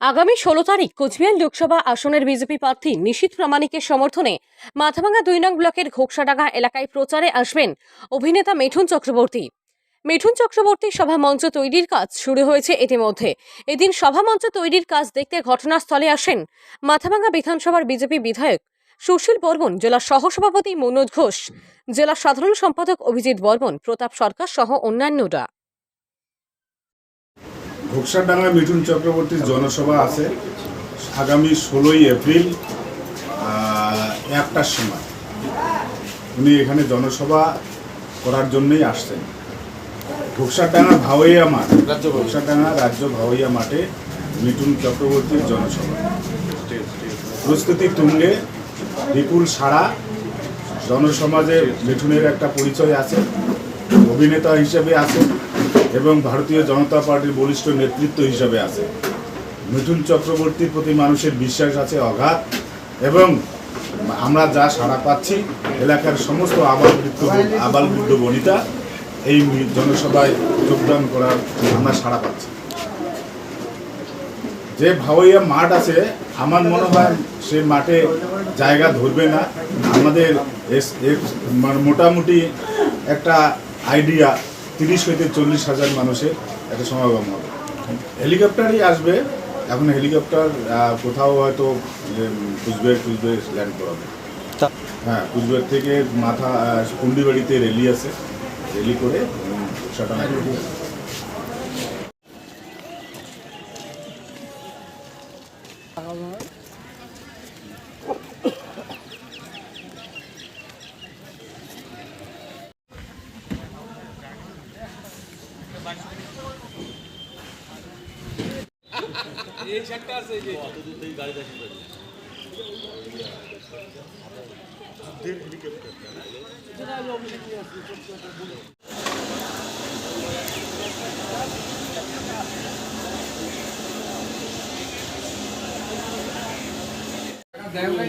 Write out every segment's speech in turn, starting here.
আগামী ষোলো তারিখ কোচবিহার লোকসভা আসনের বিজেপি প্রার্থী নিশীথ প্রামাণিকের সমর্থনে মাথাভাঙ্গা দুই নং ব্লকের ঘোকসাডাঙ্গা এলাকায় প্রচারে আসবেন অভিনেতা মিঠুন চক্রবর্তী। মিঠুন চক্রবর্তীর সভা মঞ্চ তৈরির কাজ শুরু হয়েছে ইতিমধ্যে। এদিন সভা মঞ্চ তৈরির কাজ দেখতে ঘটনাস্থলে আসেন মাথাভাঙ্গা বিধানসভার বিজেপি বিধায়ক সুশীল বর্মন, জেলা সহসভাপতি মনোজ ঘোষ, জেলা সাধারণ সম্পাদক অভিজিৎ বর্মন, প্রতাপ সরকার সহ অন্যান্যরা। ঘোকসাডাঙ্গা মিঠুন চক্রবর্তীর জনসভা আছে আগামী ষোলোই এপ্রিল একটার সময়। উনি এখানে জনসভা করার জন্যই আসছেন। ঘোকসাডাঙ্গা ভাওয়াইয়া মাঠ ঘোকসাডাঙ্গা রাজ্য ভাওয়াইয়া মাঠে মিঠুন চক্রবর্তীর জনসভা। প্রস্তুতি তুঙ্গে বিপুল সারা জনসমাজে মিঠুনের একটা পরিচয় আছে অভিনেতা হিসেবে আছে। এবং ভারতীয় জনতা পার্টির বলিষ্ঠ নেতৃত্ব হিসেবে আছে। মিঠুন চক্রবর্তীর প্রতি মানুষের বিশ্বাস আছে অগাধ এবং আমরা যা সাড়া পাচ্ছি, এলাকার সমস্ত আবাল বৃদ্ধ আবাল বৃদ্ধ বনিতা এই জনসভায় যোগদান করার আমরা সাড়া পাচ্ছি। যে ভাওয়াইয়া মাঠ আছে, আমার মনে হয় সে মাঠে জায়গা ধরবে না। আমাদের মানে মোটামুটি একটা আইডিয়া তিরিশ হইতে চল্লিশ হাজার মানুষের একটা সমাগম হবে। হেলিকপ্টারই আসবে এখন হেলিকপ্টার কোথাও হয়তো কুচবিহার কুচবিহার ল্যান্ড করাবে। হ্যাঁ কুচবিহার থেকে মাথা কুন্ডিবাড়িতে রেলি আছে। রেলি করে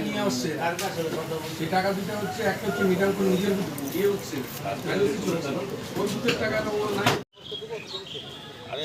নিয়ে আসছে টাকা দিতে হচ্ছে একটা হচ্ছে মিটার করে নিজের ইয়ে হচ্ছে। টাকা নাই।